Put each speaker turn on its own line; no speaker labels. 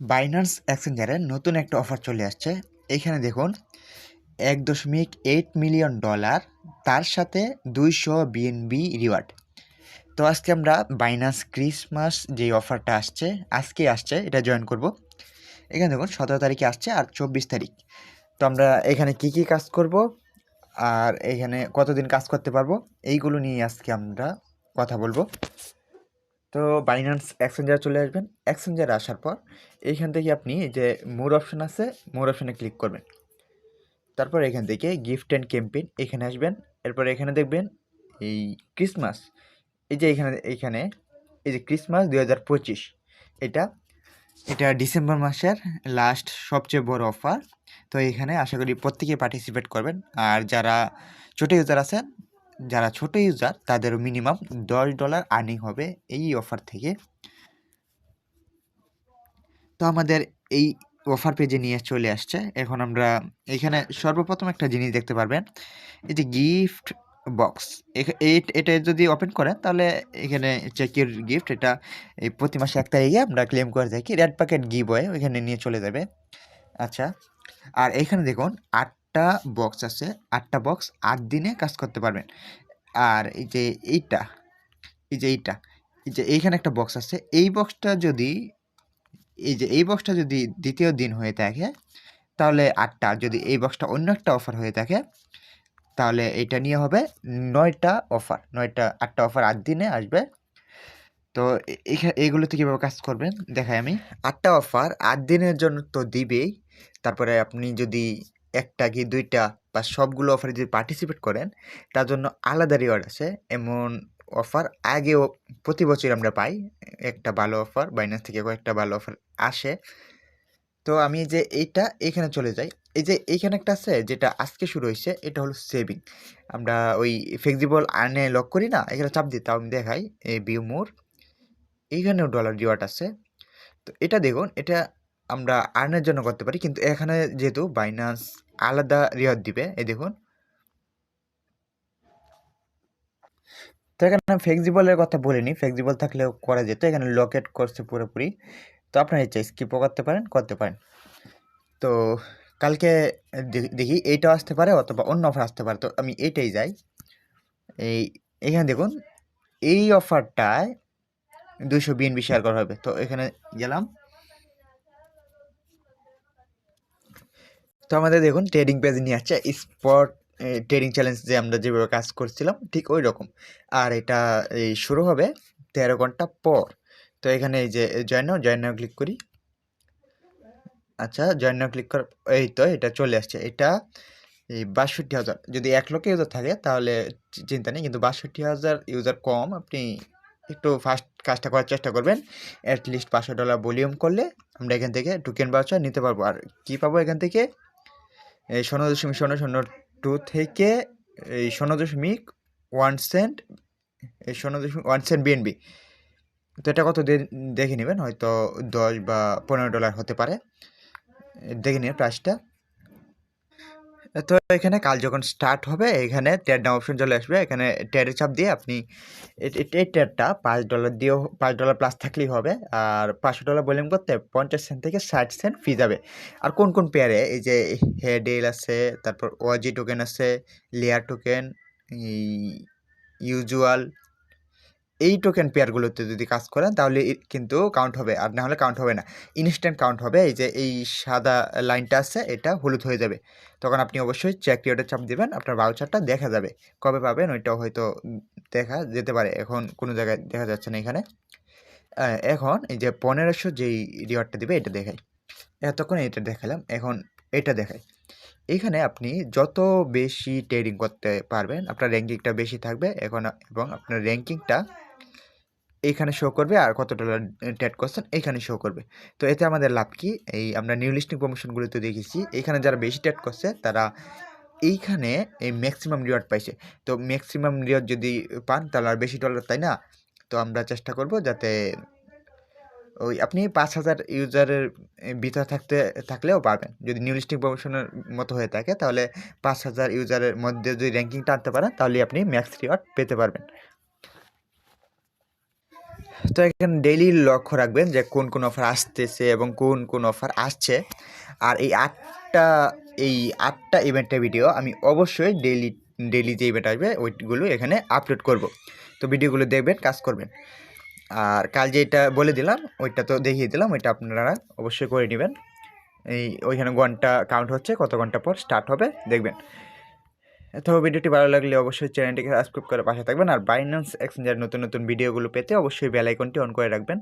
Binance এক্সচেঞ্জারের নতুন একটা offer চলে আসছে। এইখানে দেখুন, এক দশমিক এইট মিলিয়ন ডলার তার সাথে দুইশো বিএনবি রিওয়ার্ড তো আজকে আমরা বাইন্যান্স ক্রিসমাস যে অফারটা আসছে, আজকে আসছে, এটা জয়েন করব। এখানে দেখুন, সতেরো তারিখে আসছে আর চব্বিশ তারিখ। তো আমরা এখানে কি কি কাজ করব, আর এখানে কতদিন কাজ করতে পারব, এইগুলো নিয়ে আজকে আমরা কথা বলব। তো বাইন্যান্স এক্সচেঞ্জার চলে আসবেন। এক্সচেঞ্জারে আসার পর এইখান থেকে আপনি যে মোর অপশন আছে মোর অপশনে ক্লিক করবেন। তারপর এখান থেকে গিফট অ্যান্ড ক্যাম্পেইন এখানে আসবেন। এরপর এখানে দেখবেন এই ক্রিসমাস এই যে এখানে এইখানে এই যে ক্রিসমাস দু হাজার পঁচিশ, এটা এটা ডিসেম্বর মাসের লাস্ট সবচেয়ে বড় অফার তো এখানে আশা করি প্রত্যেকে পার্টিসিপেট করবেন। আর যারা ছোটো ইউজার আছেন যারা ছোট ইউজার তাদের মিনিমাম দশ ডলার আর্নিং হবে এই অফার থেকে। তো আমাদের এই অফার পেজে নিয়ে চলে আসছে। এখন আমরা এখানে সর্বপ্রথম একটা জিনিস দেখতে পারবেন, এই যে গিফট বক্স এটা যদি ওপেন করেন, তাহলে এখানে চেকির গিফট এটা এই প্রতি মাসে এক তারিখে আমরা ক্লেম করে থাকি। রেড প্যাকেট গিভ হয় ওইখানে নিয়ে চলে যাবে। আচ্ছা আর এখানে দেখুন আটটা বক্স আছে, আটটা বক্স আট দিনে কাজ করতে পারবেন। আর এই যে এইটা, এই যে এইটা, এই যে এইখানে একটা বক্স আছে, এই বক্সটা যদি, এই যে এই বক্সটা যদি দ্বিতীয় দিন হয়ে থাকে, তাহলে আটটা, যদি এই বক্সটা অন্য একটা অফার হয়ে থাকে, তাহলে এটা নিয়ে হবে নয়টা অফার নয়টা, আটটা অফার আট দিনে আসবে। তো এইগুলোতে কীভাবে কাজ করবেন? দেখাই আমি। আটটা অফার আট দিনের জন্য তো দিবেই। তারপরে আপনি যদি একটা কি দুইটা বা সবগুলো অফারে যদি পার্টিসিপেট করেন, তার জন্য আলাদা রিওয়ার্ড আছে। এমন অফার আগেও প্রতি বছর আমরা পাই, একটা ভালো অফার বাইনান্স থেকে কয়েকটা ভালো অফার আসে। তো আমি যে এইটা, এইখানে চলে যাই। এই যে এইখানে একটা আছে, যেটা আজকে শুরু হয়েছে, এটা হলো সেভিং আমরা ওই ফ্লেক্সিবল আর্নে লক করি না, এখানে চাপ দিই, তাও আমি দেখাই। এই বিউ মোর এইখানেও ডলার রিওয়ার্ড আছে। তো এটা দেখুন, এটা আমরা আর্নের জন্য করতে পারি, কিন্তু এখানে যেহেতু বাইনান্স আলাদা রিওয়ার্ড দিবে, এই দেখুন। তো এখানে ফ্লেক্সিবলের কথা বলিনি ফ্লেক্সিবল থাকলেও করা যেত, এখানে লকেট করছে পুরোপুরি। তো আপনার ইচ্ছা স্কিপও করতে পারেন করতে পারেন। তো কালকে দেখি, এইটাও আসতে পারে অথবা অন্য অফার আসতে পারে। তো আমি এইটাই যাই। এই, এখানে দেখুন, এই অফারটায় দুশো বিএনবি শেয়ার করা হবে। তো এখানে গেলাম। তো আমাদের দেখুন ট্রেডিং পেজ নিয়ে আসছে স্পট ট্রেডিং চ্যালেঞ্জ যে আমরা যেভাবে কাজ করছিলাম, ঠিক ওই রকম আর এটা এই শুরু হবে তেরো ঘণ্টা পর। তো এখানে এই যে জয়েন জয়েন ক্লিক করি। আচ্ছা জয়েন ক্লিক কর এই তো এটা চলে আসছে। এটা, এই বাষট্টি হাজার। যদি এক লক্ষ ইউজার থাকে, তাহলে চিন্তা নেই, কিন্তু বাষট্টি হাজার ইউজার কম, আপনি একটু ফাস্ট কাজটা করার চেষ্টা করবেন। অ্যাটলিস্ট পাঁচশো ডলার ভলিউম করলে আমরা এখান থেকে টোকেন বাউচার নিতে পারব। আর কী পাবো এখান থেকে? এই শূন্য দশমিক শূন্য শূন্য টু থেকে এই শূন্য দশমিক ওয়ান সেন্ট এই শূন্য দশমিক ওয়ান সেন্ট বিএনবি তো এটা কত দেখে নেবেন? হয়তো দশ বা পনেরো ডলার হতে পারে। দেখে নেবেন প্রাইসটা তো এখানে কাল যখন স্টার্ট হবে, এখানে ট্যাড নাম অপশন চলে আসবে। এখানে ট্যাডের চাপ দিয়ে আপনি এই ট্যাডটা পাঁচ ডলার দিয়েও, পাঁচ ডলার প্লাস থাকলেই হবে। আর পাঁচশো ডলার ভলিউম করতে পঞ্চাশ সেন্ট থেকে ষাট সেন্ট ফি যাবে। আর কোন কোন পেয়ারে এই যে হেডেল আছে, তারপর ওয়াজি টোকেন আছে লেয়ার টোকেন ইউজুয়াল এই টোকেন পেয়ারগুলোতে যদি কাজ করেন, তাহলে কিন্তু কাউন্ট হবে। আর না হলে কাউন্ট হবে না। ইনস্ট্যান্ট কাউন্ট হবে। এই যে, এই সাদা লাইনটা আছে, এটা হলুদ হয়ে যাবে। তখন আপনি অবশ্যই চেক রিওয়ার্ডে চাপ দেবেন, আপনার বাউচারটা দেখা যাবে। কবে পাবেন, ওইটাও হয়তো দেখা যেতে পারে। এখন কোনো জায়গায় দেখা যাচ্ছে না এখানে। এখন এই যে পনেরোশো যেই রিওয়ার্ডটা দেবে, এটা দেখাই। এতক্ষণ এটা দেখালাম, এখন এটা দেখাই। এখানে আপনি যত বেশি ট্রেডিং করতে পারবেন, আপনার র্যাঙ্কিংটা বেশি থাকবে। এখন এবং আপনার র্যাঙ্কিংটা এখানে শো করবে আর কত ডলার ট্যাড করছেন এখানে শো করবে। তো এতে আমাদের লাভ কি? এই আমরা নিউ লিস্টিং প্রমোশনগুলোতে দেখেছি, এখানে যারা বেশি ট্যাড করছে তারা এইখানে এই ম্যাক্সিমাম রিওয়ার্ড পাইছে। তো ম্যাক্সিমাম রিওয়ার্ড যদি পান তাহলে আর বেশি ডলার তাই না? তো আমরা চেষ্টা করব যাতে ওই আপনি পাঁচ হাজার ইউজারের ভিতরে থাকতে, থাকলেও পারবেন। যদি নিউ লিস্টিং প্রমোশনের মতো হয়ে থাকে তাহলে পাঁচ হাজার ইউজারের মধ্যে যদি র্যাঙ্কিংটা আনতে পারেন তাহলে আপনি ম্যাক্স রিওয়ার্ড পেতে পারবেন। তো এখানে ডেইলি লক্ষ্য রাখবেন যে কোন কোন অফার আসতেছে এবং কোন কোন অফার আসছে। আর এই আটটা এই আটটা ইভেন্টের ভিডিও আমি অবশ্যই ডেইলি ডেইলি যে ইভেন্ট আসবে, ওইগুলো এখানে আপলোড করব। তো ভিডিওগুলো দেখবেন, কাজ করবেন। আর কাল যেটা বলে দিলাম, ওইটা তো দেখিয়ে দিলাম, ওইটা আপনারা অবশ্যই করে নেবেন। এই ওইখানে ঘণ্টা কাউন্ট হচ্ছে, কত ঘণ্টা পর স্টার্ট হবে, দেখবেন। তো ভিডিওটি ভালো লাগলে অবশ্যই চ্যানেলটিকে সাবস্ক্রাইব করে পাশে থাকবেন। আর বাইন্যান্স এক্সচেঞ্জের নতুন নতুন ভিডিওগুলো পেতে অবশ্যই বেল আইকনটি অন করে রাখবেন।